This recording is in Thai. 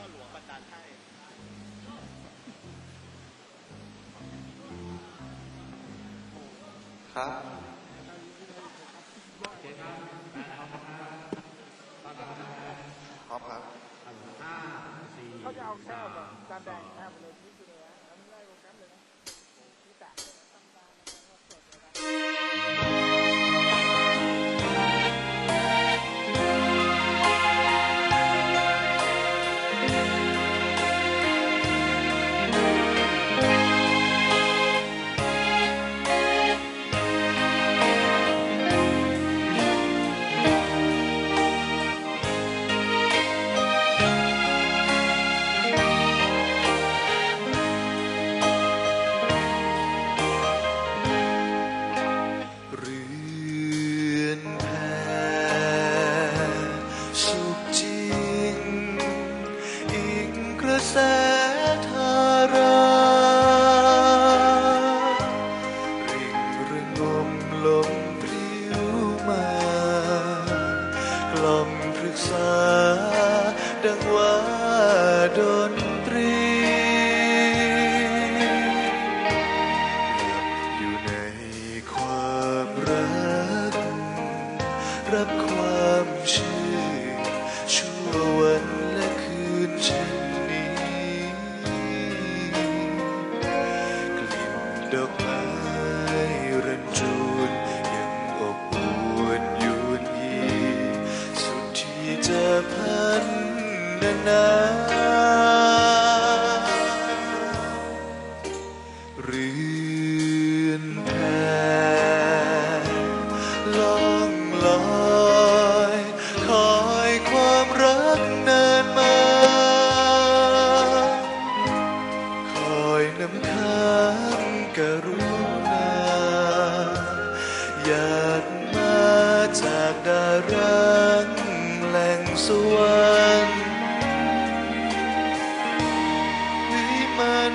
พ่อหลวงบันดาลให้ครับพร้อมครับเขาจะเอาแค่แบบจานแดงนะครับเลย มปรึกษา ดังว่าดนตรีอยู่ในความรัก รับความชื่นชั่ววันและคืนเช่นนี้ กลิ่นดอกไม้ นาเรือนแพล่องลอยคอยความรักเนินมา คอยน้ำค้างกรุณาหยาดมาจากดารังแหล่งสวรร